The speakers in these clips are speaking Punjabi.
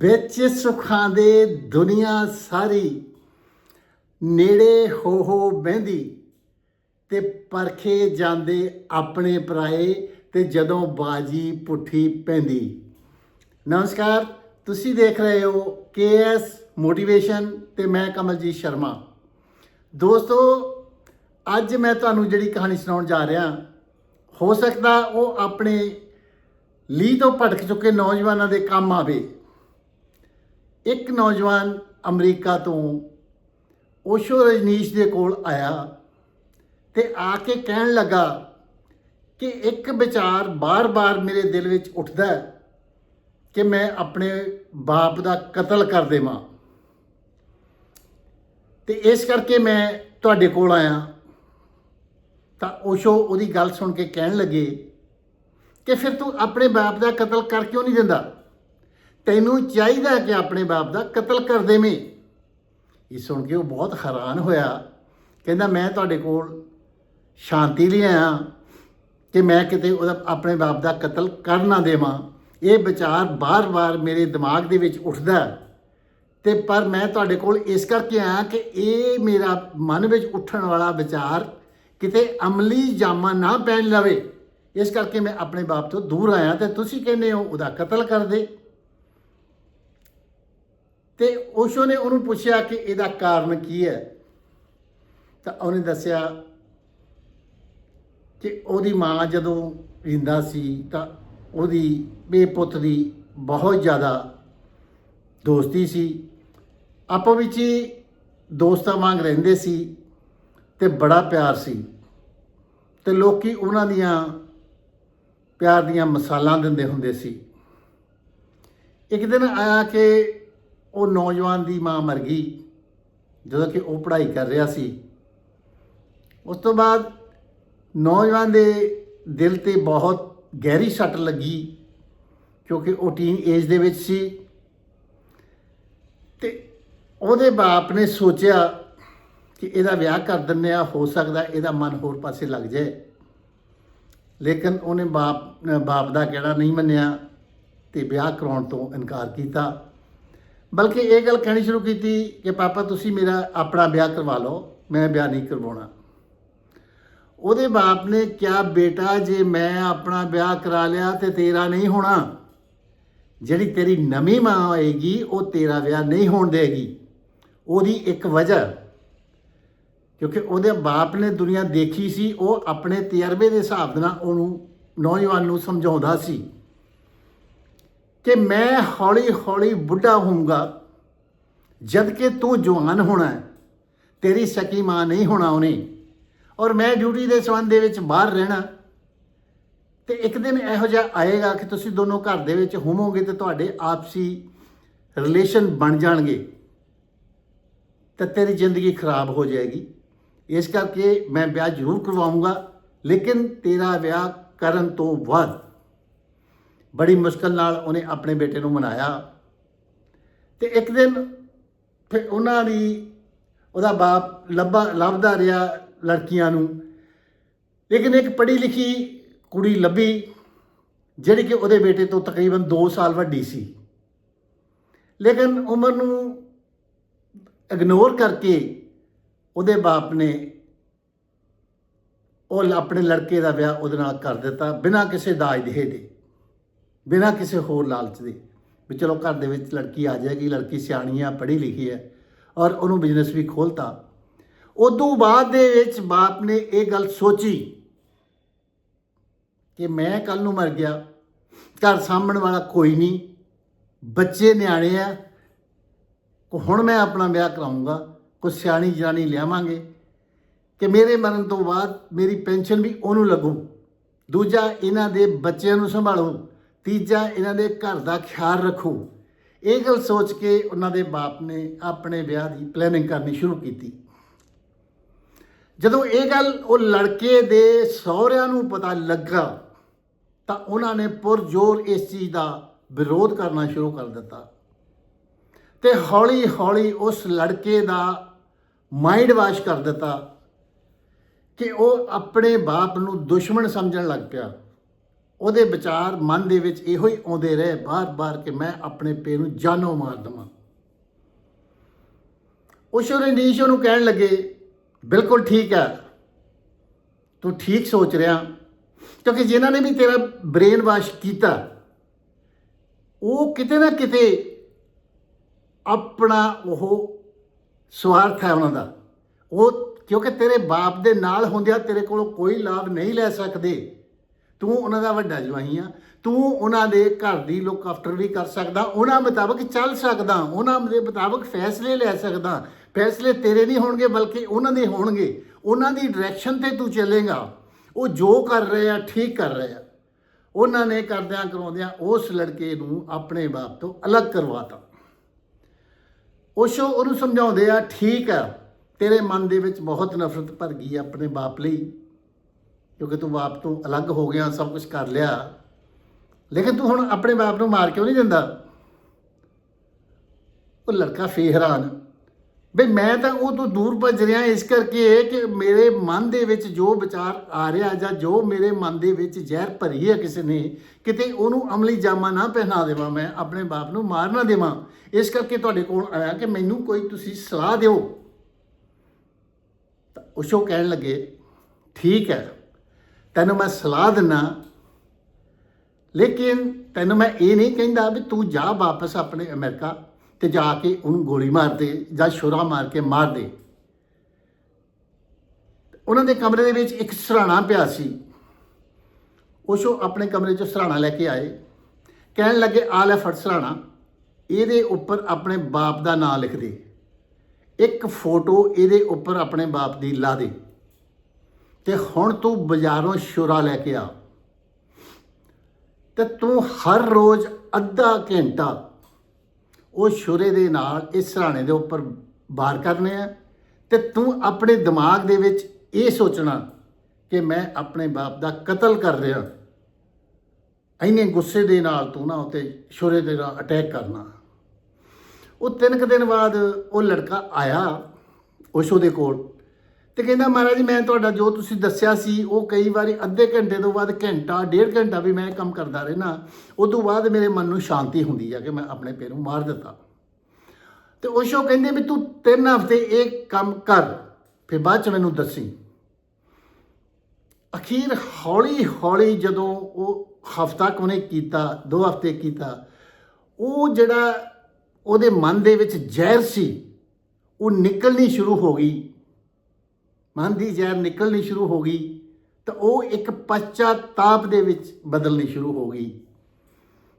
ਵਿੱਚ ਸੁਖਾਂ ਦੇ ਦੁਨੀਆ ਸਾਰੀ, ਨੇੜੇ ਹੋ ਹੋ ਬਹਿੰਦੀ ਤੇ ਪਰਖੇ ਜਾਂਦੇ ਆਪਣੇ ਪਰਾਏ ਤੇ ਜਦੋਂ ਬਾਜੀ ਪੁੱਠੀ ਪੈਂਦੀ। ਨਮਸਕਾਰ, ਤੁਸੀਂ ਦੇਖ ਰਹੇ ਹੋ ਕੇਐਸ ਮੋਟੀਵੇਸ਼ਨ ਤੇ ਮੈਂ ਕਮਲਜੀਤ ਸ਼ਰਮਾ। ਦੋਸਤੋ, ਅੱਜ ਮੈਂ ਤੁਹਾਨੂੰ ਜਿਹੜੀ ਕਹਾਣੀ ਸੁਣਾਉਣ ਜਾ ਰਿਹਾ, ਹੋ ਸਕਦਾ ਉਹ ਆਪਣੇ ਲੀ ਤੋਂ ਭਟਕ ਚੁੱਕੇ ਨੌਜਵਾਨਾਂ ਦੇ ਕੰਮ ਆਵੇ। ਇੱਕ ਨੌਜਵਾਨ ਅਮਰੀਕਾ ਤੋਂ ਓਸ਼ੋ ਰਜਨੀਸ਼ ਦੇ ਕੋਲ ਆਇਆ ਤੇ ਆ ਕੇ ਕਹਿਣ ਲੱਗਾ ਕਿ ਇੱਕ ਵਿਚਾਰ ਬਾਰ-ਬਾਰ ਮੇਰੇ ਦਿਲ ਵਿੱਚ ਉੱਠਦਾ ਹੈ ਕਿ ਮੈਂ ਆਪਣੇ ਬਾਪ ਦਾ ਕਤਲ ਕਰ ਦੇਵਾਂ। ਤੇ ਇਸ ਕਰਕੇ ਮੈਂ ਤੁਹਾਡੇ ਕੋਲ ਆਇਆ। ਤਾਂ ਓਸ਼ੋ ਉਹਦੀ ਗੱਲ ਸੁਣ ਕੇ ਕਹਿਣ ਲੱਗੇ ਕਿ ਫਿਰ ਤੂੰ ਆਪਣੇ ਬਾਪ ਦਾ ਕਤਲ ਕਰ ਕਿਉਂ ਨਹੀਂ ਦਿੰਦਾ? ਤੈਨੂੰ ਚਾਹੀਦਾ ਕਿ ਆਪਣੇ ਬਾਪ ਦਾ ਕਤਲ ਕਰ ਦੇਵੇਂ। ਇਹ ਸੁਣ ਕੇ ਉਹ ਬਹੁਤ ਹੈਰਾਨ ਹੋਇਆ। ਕਹਿੰਦਾ, ਮੈਂ ਤੁਹਾਡੇ ਕੋਲ ਸ਼ਾਂਤੀ ਲਈ ਆਇਆ ਕਿ ਮੈਂ ਕਿਤੇ ਉਹਦਾ, ਆਪਣੇ ਬਾਪ ਦਾ ਕਤਲ ਕਰ ਨਾ ਦੇਵਾਂ। ਇਹ ਵਿਚਾਰ ਬਾਰ-ਬਾਰ ਮੇਰੇ ਦਿਮਾਗ ਦੇ ਵਿੱਚ ਉੱਠਦਾ ਹੈ। ਤੇ ਪਰ ਮੈਂ ਤੁਹਾਡੇ ਕੋਲ ਇਸ ਕਰਕੇ ਆਇਆ ਕਿ ਇਹ ਮੇਰਾ ਮਨ ਵਿੱਚ ਉੱਠਣ ਵਾਲਾ ਵਿਚਾਰ ਕਿਤੇ ਅਮਲੀ ਜਾਮਾ ਨਾ ਪਹਿਨ ਲਵੇ। ਇਸ ਕਰਕੇ ਮੈਂ ਆਪਣੇ ਬਾਪ ਤੋਂ ਦੂਰ ਆਇਆ ਤੇ ਤੁਸੀਂ ਕਹਿੰਦੇ ਹੋ, ਉਹਦਾ ਕਤਲ ਕਰ ਦੇ। ਤੇ ਓਸ਼ੋ ਨੇ ਉਹਨੂੰ ਪੁੱਛਿਆ ਕਿ ਇਹਦਾ ਕਾਰਨ ਕੀ ਹੈ? ਤਾਂ ਉਹਨੇ ਦੱਸਿਆ ਕਿ ਉਹਦੀ ਮਾਂ ਜਦੋਂ ਜਿੰਦਾ ਸੀ ਤਾਂ ਉਹਦੀ ਬੇਪੁੱਤ ਦੀ ਬਹੁਤ ਜ਼ਿਆਦਾ ਦੋਸਤੀ ਸੀ। ਆਪੋ ਵਿੱਚ ਹੀ ਦੋਸਤਾਂ ਵਾਂਗ ਰਹਿੰਦੇ ਸੀ ਤੇ ਬੜਾ ਪਿਆਰ ਸੀ। ਤੇ ਲੋਕੀ ਉਹਨਾਂ ਦੀਆਂ ਪਿਆਰ ਦੀਆਂ ਮਸਾਲਾਂ ਦਿੰਦੇ ਹੁੰਦੇ ਸੀ। ਇੱਕ ਦਿਨ ਆਇਆ ਕਿ ਉਹ ਨੌਜਵਾਨ ਦੀ ਮਾਂ ਮਰ ਗਈ, ਜਦੋਂ ਕਿ ਉਹ ਪੜ੍ਹਾਈ ਕਰ ਰਿਹਾ ਸੀ। ਉਸ ਤੋਂ ਬਾਅਦ ਨੌਜਵਾਨ ਦੇ ਦਿਲ ਤੇ ਬਹੁਤ ਗਹਿਰੀ ਸੱਟ ਲੱਗੀ, ਕਿਉਂਕਿ ਉਹ ਟੀਨ ਏਜ ਦੇ ਵਿੱਚ ਸੀ। ਤੇ ਉਹਦੇ ਬਾਪ ਨੇ ਸੋਚਿਆ ਕਿ ਇਹਦਾ ਵਿਆਹ ਕਰ ਦਿੰਨੇ ਆ ਹੋ ਸਕਦਾ ਇਹਦਾ ਮਨ ਹੋਰ ਪਾਸੇ ਲੱਗ ਜਾਏ। ਲੇਕਿਨ ਉਹਨੇ ਬਾਪ ਬਾਪ ਦਾ ਕਹਿਣਾ ਨਹੀਂ ਮੰਨਿਆ ਤੇ ਵਿਆਹ ਕਰਾਉਣ ਤੋਂ ਇਨਕਾਰ ਕੀਤਾ। ਬਲਕਿ ਇਹ ਗੱਲ ਕਹਿਣੀ ਸ਼ੁਰੂ ਕੀਤੀ ਕਿ ਪਾਪਾ ਤੁਸੀਂ ਮੇਰਾ ਆਪਣਾ ਵਿਆਹ ਕਰਵਾ ਲਓ, ਮੈਂ ਵਿਆਹ ਨਹੀਂ ਕਰਵਾਉਣਾ। ਉਹਦੇ ਬਾਪ ਨੇ ਕਿਹਾ, ਬੇਟਾ, ਜੇ ਮੈਂ ਆਪਣਾ ਵਿਆਹ ਕਰਾ ਲਿਆ ਤੇ ਤੇਰਾ ਨਹੀਂ ਹੋਣਾ, ਜਿਹੜੀ ਤੇਰੀ ਨਵੀਂ ਮਾਂ ਹੋਏਗੀ ਉਹ ਤੇਰਾ ਵਿਆਹ ਨਹੀਂ ਹੋਣ ਦੇਗੀ। ਉਹਦੀ ਇੱਕ ਵਜ੍ਹਾ, ਕਿਉਂਕਿ ਉਹਦੇ ਬਾਪ ਨੇ ਦੁਨੀਆ ਦੇਖੀ ਸੀ, ਉਹ ਆਪਣੇ ਤਜਰਬੇ ਦੇ ਹਿਸਾਬ ਦੇ ਨਾਲ ਉਹਨੂੰ ਨੌਜਵਾਨ ਨੂੰ ਸਮਝਾਉਂਦਾ ਸੀ। ਕਿ ਮੈਂ ਹੌਲੀ ਹੌਲੀ ਬੁੱਢਾ ਹੋਊਂਗਾ। ਜਦ ਕਿ ਤੂੰ ਜਵਾਨ ਹੋਣਾ ਹੈ, ਤੇਰੀ ਸਕੀ ਮਾਂ ਨਹੀਂ ਹੋਣਾ ਉਹਨੇ। ਔਰ ਮੈਂ ਡਿਊਟੀ ਦੇ ਸੰਬੰਧ ਦੇ ਵਿੱਚ ਬਾਹਰ ਰਹਿਣਾ। ਤੇ ਇੱਕ ਦਿਨ ਇਹੋ ਜਿਹਾ ਆਏਗਾ ਕਿ ਤੁਸੀਂ ਦੋਨੋਂ ਘਰ ਦੇ ਵਿੱਚ ਹੋਵੋਗੇ ਤੇ ਤੁਹਾਡੇ ਆਪਸੀ ਰਿਲੇਸ਼ਨ ਬਣ ਜਾਣਗੇ। ਤਾਂ ਤੇਰੀ ਜ਼ਿੰਦਗੀ ਖਰਾਬ ਹੋ ਜਾਏਗੀ। ਇਸ ਕਰਕੇ ਮੈਂ ਵਿਆਹ ਜ਼ਰੂਰ ਕਰਵਾਉਂਗਾ ਲੇਕਿਨ ਤੇਰਾ ਵਿਆਹ ਕਰਨ ਤੋਂ ਬਾਅਦ ਬੜੀ ਮੁਸ਼ਕਲ ਨਾਲ ਉਹਨੇ ਆਪਣੇ ਬੇਟੇ ਨੂੰ ਮਨਾਇਆ। ਤੇ ਇੱਕ ਦਿਨ ਫਿਰ ਉਹਨਾਂ ਦੀ ਉਹਦਾ ਬਾਪ ਲੱਭਾ, ਲੱਭਦਾ ਰਿਹਾ ਲੜਕੀਆਂ ਨੂੰ। ਲੇਕਿਨ ਇੱਕ ਪੜ੍ਹੀ ਲਿਖੀ ਕੁੜੀ ਲੱਭੀ, ਜਿਹੜੀ ਕਿ ਉਹਦੇ ਬੇਟੇ ਤੋਂ ਤਕਰੀਬਨ 2 ਸਾਲ ਵੱਡੀ ਸੀ। ਲੇਕਿਨ ਉਮਰ ਨੂੰ ਇਗਨੋਰ ਕਰਕੇ ਉਹਦੇ ਬਾਪ ਨੇ ਉਹ ਆਪਣੇ ਲੜਕੇ ਦਾ ਵਿਆਹ ਉਹਦੇ ਨਾਲ ਕਰ ਦਿੱਤਾ, ਬਿਨਾਂ ਕਿਸੇ ਦਾਜ ਦੇ ਦੇ। ਬਿਨਾਂ ਕਿਸੇ ਹੋਰ ਲਾਲਚ ਦੇ ਵੀ ਚਲੋ ਘਰ ਦੇ ਵਿੱਚ ਲੜਕੀ ਆ ਜਾਏਗੀ, ਲੜਕੀ ਸਿਆਣੀ ਆ, ਪੜ੍ਹੀ ਲਿਖੀ ਹੈ ਔਰ ਉਹਨੂੰ ਬਿਜ਼ਨਸ ਵੀ ਖੋਲਤਾ। ਉਦੋਂ ਬਾਅਦ ਦੇ ਵਿੱਚ ਬਾਪ ਨੇ ਇਹ ਗੱਲ ਸੋਚੀ ਕਿ ਮੈਂ ਕੱਲ ਨੂੰ ਮਰ ਗਿਆ, ਘਰ ਸਾਂਭਣ ਵਾਲਾ ਕੋਈ ਨਹੀਂ, ਬੱਚੇ ਨਿਆਣੇ ਆ ਹੁਣ ਮੈਂ ਆਪਣਾ ਵਿਆਹ ਕਰਾਉਂਗਾ ਕੋਈ ਸਿਆਣੀ ਜਾਣੀ ਲਿਆਵਾਂਗੇ, ਕਿ ਮੇਰੇ ਮਰਨ ਤੋਂ ਬਾਅਦ ਮੇਰੀ ਪੈਨਸ਼ਨ ਵੀ ਉਹਨੂੰ ਲੱਗੂ, ਦੂਜਾ ਇਹਨਾਂ ਦੇ ਬੱਚਿਆਂ ਨੂੰ ਸੰਭਾਲੂ। ਤੀਜਾ ਇਹਨਾਂ ਦੇ ਘਰ ਦਾ ਖਿਆਲ ਰੱਖੋ। ਇਹ ਗੱਲ ਸੋਚ ਕੇ ਉਹਨਾਂ ਦੇ ਬਾਪ ਨੇ ਆਪਣੇ ਵਿਆਹ ਦੀ ਪਲੈਨਿੰਗ ਕਰਨੀ ਸ਼ੁਰੂ ਕੀਤੀ। ਜਦੋਂ ਇਹ ਗੱਲ ਉਹ ਲੜਕੇ ਦੇ ਸਹੁਰਿਆਂ ਨੂੰ ਪਤਾ ਲੱਗਾ, ਤਾਂ ਉਹਨਾਂ ਨੇ ਪੁਰਜ਼ੋਰ ਇਸ ਚੀਜ਼ ਦਾ ਵਿਰੋਧ ਕਰਨਾ ਸ਼ੁਰੂ ਕਰ ਦਿੱਤਾ। ਤੇ ਹੌਲੀ ਹੌਲੀ ਉਸ ਲੜਕੇ ਦਾ ਮਾਈਂਡ ਵਾਸ਼ ਕਰ ਦਿੱਤਾ ਕਿ ਉਹ ਆਪਣੇ ਬਾਪ ਨੂੰ ਦੁਸ਼ਮਣ ਸਮਝਣ ਲੱਗ ਪਿਆ। ਉਹਦੇ ਵਿਚਾਰ ਮਨ ਦੇ ਵਿੱਚ ਇਹੋ ਹੀ ਆਉਂਦੇ ਰਹੇ ਬਾਰ-ਬਾਰ ਕਿ ਮੈਂ ਆਪਣੇ ਪੇ ਨੂੰ ਜਾਨੋਂ ਮਾਰ ਦਵਾਂ। ਉਸ਼ੋ ਨੇ ਨੀਸ਼ ਉਹਨੂੰ ਕਹਿਣ ਲੱਗੇ, ਬਿਲਕੁਲ ਠੀਕ ਹੈ। ਤੂੰ ਠੀਕ ਸੋਚ ਰਿਹਾ। ਕਿਉਂਕਿ ਜਿਨ੍ਹਾਂ ਨੇ ਵੀ ਤੇਰਾ ਬ੍ਰੇਨ ਵਾਸ਼ ਕੀਤਾ, ਉਹ ਕਿਤੇ ਨਾ ਕਿਤੇ ਆਪਣਾ ਉਹ ਸਵਾਰਥ ਹੈ ਉਹਨਾਂ ਦਾ। ਉਹ ਕਿਉਂਕਿ ਤੇਰੇ ਬਾਪ ਦੇ ਨਾਲ ਹੁੰਦਿਆਂ ਤੇਰੇ ਕੋਲੋਂ ਕੋਈ ਲਾਭ ਨਹੀਂ ਲੈ ਸਕਦੇ। ਤੂੰ ਉਹਨਾਂ ਦਾ ਵੱਡਾ ਜਵਾਈ ਆ, ਤੂੰ ਉਹਨਾਂ ਦੇ ਘਰ ਦੀ ਲੁੱਕ ਆਫਟਰ ਵੀ ਕਰ ਸਕਦਾ, ਉਹਨਾਂ ਮੁਤਾਬਕ ਚੱਲ ਸਕਦਾ, ਉਹਨਾਂ ਦੇ ਮੁਤਾਬਕ ਫੈਸਲੇ ਲੈ ਸਕਦਾ। ਫੈਸਲੇ ਤੇਰੇ ਨਹੀਂ ਹੋਣਗੇ, ਬਲਕਿ ਉਹਨਾਂ ਦੇ ਹੋਣਗੇ। ਉਹਨਾਂ ਦੀ ਡਾਇਰੈਕਸ਼ਨ ਤੇ ਤੂੰ ਚੱਲੇਗਾ। ਉਹ ਜੋ ਕਰ ਰਹੇ ਆ, ਠੀਕ ਕਰ ਰਹੇ ਆ। ਉਹਨਾਂ ਨੇ ਕਰਦਿਆਂ ਕਰਾਉਂਦਿਆਂ ਉਸ ਲੜਕੇ ਨੂੰ ਆਪਣੇ ਬਾਪ ਤੋਂ ਅਲੱਗ ਕਰਵਾਤਾ। ਉਸ਼ੋ ਉਹਨੂੰ ਸਮਝਾਉਂਦੇ ਆ, ਠੀਕ ਆ, ਤੇਰੇ ਮਨ ਦੇ ਵਿੱਚ ਬਹੁਤ ਨਫ਼ਰਤ ਭਰ ਗਈ ਆ ਆਪਣੇ ਬਾਪ ਲਈ। ਕਿਉਂਕਿ ਤੂੰ ਬਾਪ ਤੋਂ ਅਲੱਗ ਹੋ ਗਿਆ, ਸਭ ਕੁਝ ਕਰ ਲਿਆ। ਲੇਕਿਨ ਤੂੰ ਹੁਣ ਆਪਣੇ ਬਾਪ ਨੂੰ ਮਾਰ ਕਿਉਂ ਨਹੀਂ ਦਿੰਦਾ? ਉਹ ਲੜਕਾ ਫੇਰ ਹੈਰਾਨ। ਬਈ ਮੈਂ ਤਾਂ ਉਹ ਤੋਂ ਦੂਰ ਭੱਜ ਰਿਹਾ, ਇਸ ਕਰਕੇ ਕਿ ਮੇਰੇ ਮਨ ਦੇ ਵਿੱਚ ਜੋ ਵਿਚਾਰ ਆ ਰਿਹਾ ਜਾਂ ਜੋ ਮੇਰੇ ਮਨ ਦੇ ਵਿੱਚ ਜ਼ਹਿਰ ਭਰੀ ਹੈ ਕਿਸੇ ਨੇ, ਕਿਤੇ ਉਹਨੂੰ ਅਮਲੀ ਜਾਮਾ ਨਾ ਪਹਿਨਾ ਦੇਵਾਂ, ਮੈਂ ਆਪਣੇ ਬਾਪ ਨੂੰ ਮਾਰ ਨਾ ਦੇਵਾਂ। ਇਸ ਕਰਕੇ ਤੁਹਾਡੇ ਕੋਲ ਆਇਆ ਕਿ ਮੈਨੂੰ ਕੋਈ ਤੁਸੀਂ ਸਲਾਹ ਦਿਓ। ਤਾਂ ਉਸ਼ੋ ਕਹਿਣ ਲੱਗੇ, ਠੀਕ ਹੈ। ਤੈਨੂੰ ਮੈਂ ਸਲਾਹ ਦਿੰਨਾ। ਲੇਕਿਨ ਤੈਨੂੰ ਮੈਂ ਇਹ ਨਹੀਂ ਕਹਿੰਦਾ ਵੀ ਤੂੰ ਜਾ ਵਾਪਸ ਆਪਣੇ ਅਮਰੀਕਾ ਤੇ ਜਾ ਕੇ ਉਹਨੂੰ ਗੋਲੀ ਮਾਰ ਦੇ ਜਾਂ ਛੁਰਾ ਮਾਰ ਕੇ ਮਾਰ ਦੇ। ਉਹਨਾਂ ਦੇ ਕਮਰੇ ਦੇ ਵਿੱਚ ਇੱਕ ਸਰਾਣਾ ਪਿਆ ਸੀ। ਉਸ਼ੋ ਆਪਣੇ ਕਮਰੇ ਚੋਂ ਸਰਾਣਾ ਲੈ ਕੇ ਆਏ। ਕਹਿਣ ਲੱਗੇ, ਆ ਲੈ ਫੜ ਸਰਾਣਾ। ਇਹਦੇ ਉੱਪਰ ਆਪਣੇ ਬਾਪ ਦਾ ਨਾਮ ਲਿਖ ਦੇ। ਇੱਕ ਫੋਟੋ ਇਹਦੇ ਉੱਪਰ ਆਪਣੇ ਬਾਪ ਦੀ ਲਾ ਦੇ। ਤੇ ਹੁਣ ਤੂੰ ਬਾਜ਼ਾਰੋਂ ਸ਼ੁਰਾ ਲੈ ਕੇ ਆ। ਤੇ ਤੂੰ ਹਰ ਰੋਜ਼ ਅੱਧਾ ਘੰਟਾ ਉਹ ਸ਼ੁਰੇ ਦੇ ਨਾਲ ਇਸ ਸਰਾਣੇ ਦੇ ਉੱਪਰ ਬਾਰ ਕਰਨੇ ਆ ਤੇ ਤੂੰ ਆਪਣੇ ਦਿਮਾਗ ਦੇ ਵਿੱਚ ਇਹ ਸੋਚਣਾ ਕਿ ਮੈਂ ਆਪਣੇ ਬਾਪ ਦਾ ਕਤਲ ਕਰ ਰਿਹਾ। ਐਨੇ ਗੁੱਸੇ ਦੇ ਨਾਲ ਤੂੰ ਨਾ ਉਤੇ ਸ਼ੁਰੇ ਦੇ ਨਾਲ ਅਟੈਕ ਕਰਨਾ। ਉਹ ਤਿੰਨ ਕੁ ਦਿਨ ਬਾਅਦ ਉਹ ਲੜਕਾ ਆਇਆ ਉਸ਼ੋ ਦੇ ਕੋਲ। ਤੇ ਕਹਿੰਦਾ, ਮਹਾਰਾਜ ਮੈਂ ਤੁਹਾਡਾ ਜੋ ਤੁਸੀਂ ਦੱਸਿਆ ਸੀ, ਉਹ ਕਈ ਵਾਰੀ ਅੱਧੇ ਘੰਟੇ ਤੋਂ ਬਾਅਦ ਘੰਟਾ, ਡੇਢ ਘੰਟਾ ਵੀ ਮੈਂ ਇਹ ਕੰਮ ਕਰਦਾ ਰਹਿਣਾ ਉਸ ਤੋਂ ਬਾਅਦ ਮੇਰੇ ਮਨ ਨੂੰ ਸ਼ਾਂਤੀ ਹੁੰਦੀ ਆ ਕਿ ਮੈਂ ਆਪਣੇ ਪੇ ਨੂੰ ਮਾਰ ਦਿੱਤਾ। ਤੇ ਉਸ਼ੋ ਕਹਿੰਦੇ ਵੀ, ਤੂੰ ਤਿੰਨ ਹਫ਼ਤੇ ਇਹ ਕੰਮ ਕਰ, ਫਿਰ ਬਾਅਦ ਚ ਮੈਨੂੰ ਦੱਸੀ। ਅਖੀਰ ਹੌਲੀ ਹੌਲੀ ਜਦੋਂ ਉਹ ਹਫ਼ਤਾ ਕੁ ਉਹਨੇ ਕੀਤਾ, ਦੋ ਹਫ਼ਤੇ ਕੀਤਾ, ਉਹ ਜਿਹੜਾ ਉਹਦੇ ਮਨ ਦੇ ਵਿੱਚ ਜ਼ਹਿਰ ਸੀ, ਉਹ ਨਿਕਲਣੀ ਸ਼ੁਰੂ ਹੋ ਗਈ। ਮਨ ਦੀ ਜ਼ਹਿਰ ਨਿਕਲਣੀ ਸ਼ੁਰੂ ਹੋ ਗਈ ਤਾਂ ਉਹ ਇੱਕ ਪਛਤਾਪ ਦੇ ਵਿੱਚ ਬਦਲਣੀ ਸ਼ੁਰੂ ਹੋ ਗਈ।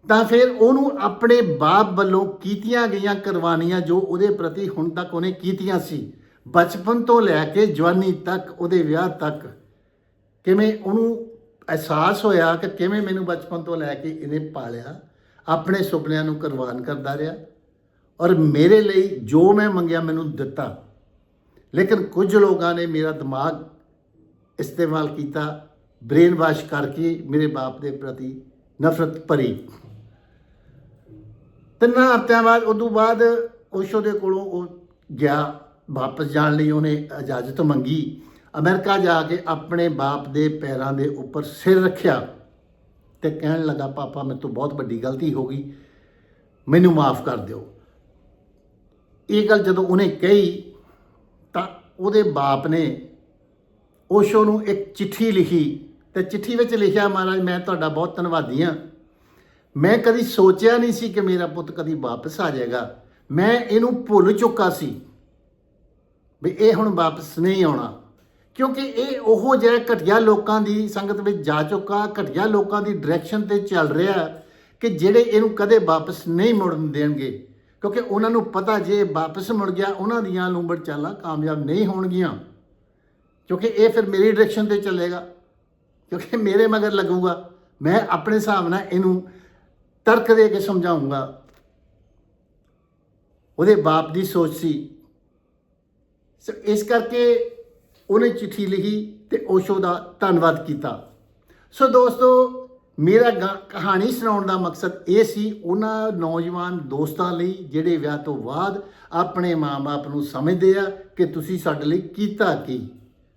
ਤਾਂ ਫਿਰ ਉਹਨੂੰ ਆਪਣੇ ਬਾਪ ਵੱਲੋਂ ਕੀਤੀਆਂ ਗਈਆਂ ਕੁਰਬਾਨੀਆਂ ਜੋ ਉਹਦੇ ਪ੍ਰਤੀ ਹੁਣ ਤੱਕ ਉਹਨੇ ਕੀਤੀਆਂ ਸੀ, ਬਚਪਨ ਤੋਂ ਲੈ ਕੇ ਜਵਾਨੀ ਤੱਕ, ਉਹਦੇ ਵਿਆਹ ਤੱਕ, ਕਿਵੇਂ ਉਹਨੂੰ ਅਹਿਸਾਸ ਹੋਇਆ ਕਿ ਕਿਵੇਂ ਮੈਨੂੰ ਬਚਪਨ ਤੋਂ ਲੈ ਕੇ ਇਹਨੇ ਪਾਲਿਆ, ਆਪਣੇ ਸੁਪਨਿਆਂ ਨੂੰ ਕੁਰਬਾਨ ਕਰਦਾ ਰਿਹਾ ਔਰ ਮੇਰੇ ਲਈ ਜੋ ਮੈਂ ਮੰਗਿਆ ਮੈਨੂੰ ਦਿੱਤਾ। ਲੇਕਿਨ ਕੁਝ ਲੋਕਾਂ ਨੇ ਮੇਰਾ ਦਿਮਾਗ ਇਸਤੇਮਾਲ ਕੀਤਾ ਬ੍ਰੇਨ ਵਾਸ਼ ਕਰਕੇ ਮੇਰੇ ਬਾਪ ਦੇ ਪ੍ਰਤੀ ਨਫ਼ਰਤ ਭਰੀ। ਤਿੰਨਾਂ ਹਫ਼ਤਿਆਂ ਬਾਅਦ, ਉਦੋਂ ਬਾਅਦ ਓਸ਼ੋ ਦੇ ਕੋਲੋਂ ਉਹ ਗਿਆ, ਵਾਪਸ ਜਾਣ ਲਈ ਉਹਨੇ ਇਜਾਜ਼ਤ ਮੰਗੀ। ਅਮਰੀਕਾ ਜਾ ਕੇ ਆਪਣੇ ਬਾਪ ਦੇ ਪੈਰਾਂ ਦੇ ਉੱਪਰ ਸਿਰ ਰੱਖਿਆ ਤੇ ਕਹਿਣ ਲੱਗਾ, ਪਾਪਾ, ਮੇਰੇ ਤੋਂ ਬਹੁਤ ਵੱਡੀ ਗਲਤੀ ਹੋ ਗਈ। ਮੈਨੂੰ ਮਾਫ ਕਰ ਦਿਓ। ਇਹ ਗੱਲ ਜਦੋਂ ਉਹਨੇ ਕਹੀ ਉਹਦੇ ਬਾਪ ਨੇ ਓਸ਼ੋ ਨੂੰ ਇੱਕ ਚਿੱਠੀ ਲਿਖੀ ਤੇ ਚਿੱਠੀ ਵਿੱਚ ਲਿਖਿਆ, ਮਹਾਰਾਜ, ਮੈਂ ਤੁਹਾਡਾ ਬਹੁਤ ਧੰਨਵਾਦੀ ਹਾਂ। ਮੈਂ ਕਦੀ ਸੋਚਿਆ ਨਹੀਂ ਸੀ ਕਿ ਮੇਰਾ ਪੁੱਤ ਕਦੀ ਵਾਪਸ ਆ ਜਾਏਗਾ। ਮੈਂ ਇਹਨੂੰ ਭੁੱਲ ਚੁੱਕਾ ਸੀ ਵੀ ਇਹ ਹੁਣ ਵਾਪਸ ਨਹੀਂ ਆਉਣਾ। ਕਿਉਂਕਿ ਇਹ ਉਹ ਜਿਹੜਾ ਘਟਿਆ ਲੋਕਾਂ ਦੀ ਸੰਗਤ ਵਿੱਚ ਜਾ ਚੁੱਕਾ, ਘਟਿਆ ਲੋਕਾਂ ਦੀ ਡਾਇਰੈਕਸ਼ਨ ਤੇ ਚੱਲ ਰਿਹਾ ਕਿ ਜਿਹੜੇ ਇਹਨੂੰ ਕਦੇ ਵਾਪਸ ਨਹੀਂ ਮੁੜਨ ਦੇਣਗੇ। ਕਿਉਂਕਿ ਉਹਨਾਂ ਨੂੰ ਪਤਾ ਜੇ ਵਾਪਸ ਮੁੜ ਗਿਆ, ਉਹਨਾਂ ਦੀਆਂ ਲੂੰਬੜ ਚਾਲਾਂ ਕਾਮਯਾਬ ਨਹੀਂ ਹੋਣਗੀਆਂ। ਕਿਉਂਕਿ ਇਹ ਫਿਰ ਮੇਰੀ ਡਾਇਰੈਕਸ਼ਨ ਤੇ ਚੱਲੇਗਾ। ਕਿਉਂਕਿ ਮੇਰੇ ਮਗਰ ਲੱਗੂਗਾ। ਮੈਂ ਆਪਣੇ ਹਿਸਾਬ ਨਾਲ ਇਹਨੂੰ ਤਰਕ ਦੇ ਕੇ ਸਮਝਾਉਂਗਾ। ਉਹਦੇ ਬਾਪ ਦੀ ਸੋਚ ਸੀ। ਸੋ ਇਸ ਕਰਕੇ ਉਹਨੇ ਚਿੱਠੀ ਲਿਖੀ ਤੇ ਓਸ਼ੋ ਦਾ ਧੰਨਵਾਦ ਕੀਤਾ। ਸੋ ਦੋਸਤੋ ਮੇਰਾ ਗਾ- ਕਹਾਣੀ ਸੁਣਾਉਣ ਦਾ ਮਕਸਦ ਇਹ ਸੀ ਉਹਨਾਂ ਨੌਜਵਾਨ ਦੋਸਤਾਂ ਲਈ ਜਿਹੜੇ ਵਿਆਹ ਤੋਂ ਬਾਅਦ ਆਪਣੇ ਮਾਪੇ ਨੂੰ ਸਮਝਦੇ ਆ ਕਿ ਤੁਸੀਂ ਸਾਡੇ ਲਈ ਕੀਤਾ ਕੀ।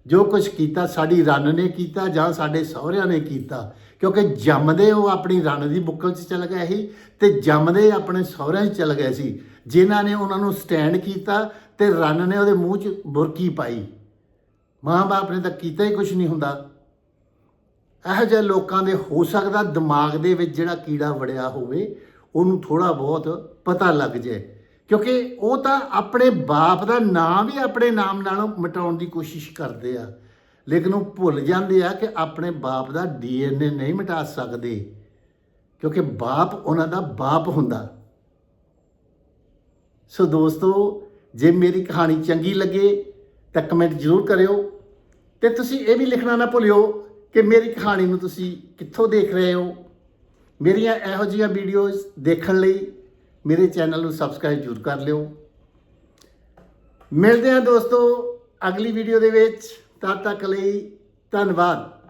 ਜੋ ਕੁਝ ਕੀਤਾ, ਸਾਡੀ ਰੰਨ ਨੇ ਕੀਤਾ ਜਾਂ ਸਾਡੇ ਸਹੁਰਿਆਂ ਨੇ ਕੀਤਾ। ਕਿਉਂਕਿ ਜੰਮਦੇ ਉਹ ਆਪਣੀ ਰਣ ਦੀ ਬੁੱਕਲ 'ਚ ਚਲ ਗਏ ਸੀ ਤੇ ਜੰਮਦੇ ਆਪਣੇ ਸਹੁਰਿਆਂ 'ਚ ਚਲ ਗਏ ਸੀ, ਜਿਨ੍ਹਾਂ ਨੇ ਉਹਨਾਂ ਨੂੰ ਸਟੈਂਡ ਕੀਤਾ ਤੇ ਰਨ ਨੇ ਉਹਦੇ ਮੂੰਹ 'ਚ ਬੁਰਕੀ ਪਾਈ। ਮਾਂ-ਬਾਪ ਨੇ ਤਾਂ ਕੀਤਾ ਹੀ ਕੁਝ ਨਹੀਂ ਹੁੰਦਾ। ਇਹੋ ਜਿਹੇ ਲੋਕਾਂ ਦੇ ਹੋ ਸਕਦਾ ਦਿਮਾਗ ਦੇ ਵਿੱਚ ਜਿਹੜਾ ਕੀੜਾ ਵੜਿਆ ਹੋਵੇ, ਉਹਨੂੰ ਥੋੜਾ ਬਹੁਤ ਪਤਾ ਲੱਗ ਜਾਏ। ਕਿਉਂਕਿ ਉਹ ਤਾਂ ਆਪਣੇ ਬਾਪ ਦਾ ਨਾਮ ਵੀ ਆਪਣੇ ਨਾਮ ਨਾਲੋਂ ਮਿਟਾਉਣ ਦੀ ਕੋਸ਼ਿਸ਼ ਕਰਦੇ ਆ। ਲੇਕਿਨ ਉਹ ਭੁੱਲ ਜਾਂਦੇ ਆ ਕਿ ਆਪਣੇ ਬਾਪ ਦਾ ਡੀਐਨਏ ਨਹੀਂ ਮਿਟਾ ਸਕਦੇ। ਕਿਉਂਕਿ ਬਾਪ ਉਹਨਾਂ ਦਾ ਬਾਪ ਹੁੰਦਾ। ਸੋ ਦੋਸਤੋ, ਜੇ ਮੇਰੀ ਕਹਾਣੀ ਚੰਗੀ ਲੱਗੇ, ਤਾਂ ਕਮੈਂਟ ਜ਼ਰੂਰ ਕਰਿਓ। ਤੇ ਤੁਸੀਂ ਇਹ ਵੀ ਲਿਖਣਾ ਨਾ ਭੁੱਲਿਓ ਕਿ ਮੇਰੀ ਕਹਾਣੀ ਨੂੰ ਤੁਸੀਂ ਕਿੱਥੋਂ ਦੇਖ ਰਹੇ ਹੋ? ਮੇਰੀਆਂ ਇਹੋ ਜਿਹੀਆਂ ਵੀਡੀਓਜ਼ ਦੇਖਣ ਲਈ ਮੇਰੇ ਚੈਨਲ ਨੂੰ ਸਬਸਕ੍ਰਾਈਬ ਜ਼ਰੂਰ ਕਰ ਲਿਓ। ਮਿਲਦੇ ਹਾਂ ਦੋਸਤੋ ਅਗਲੀ ਵੀਡੀਓ ਦੇ ਵਿੱਚ। ਤਦ ਤੱਕ ਲਈ ਧੰਨਵਾਦ।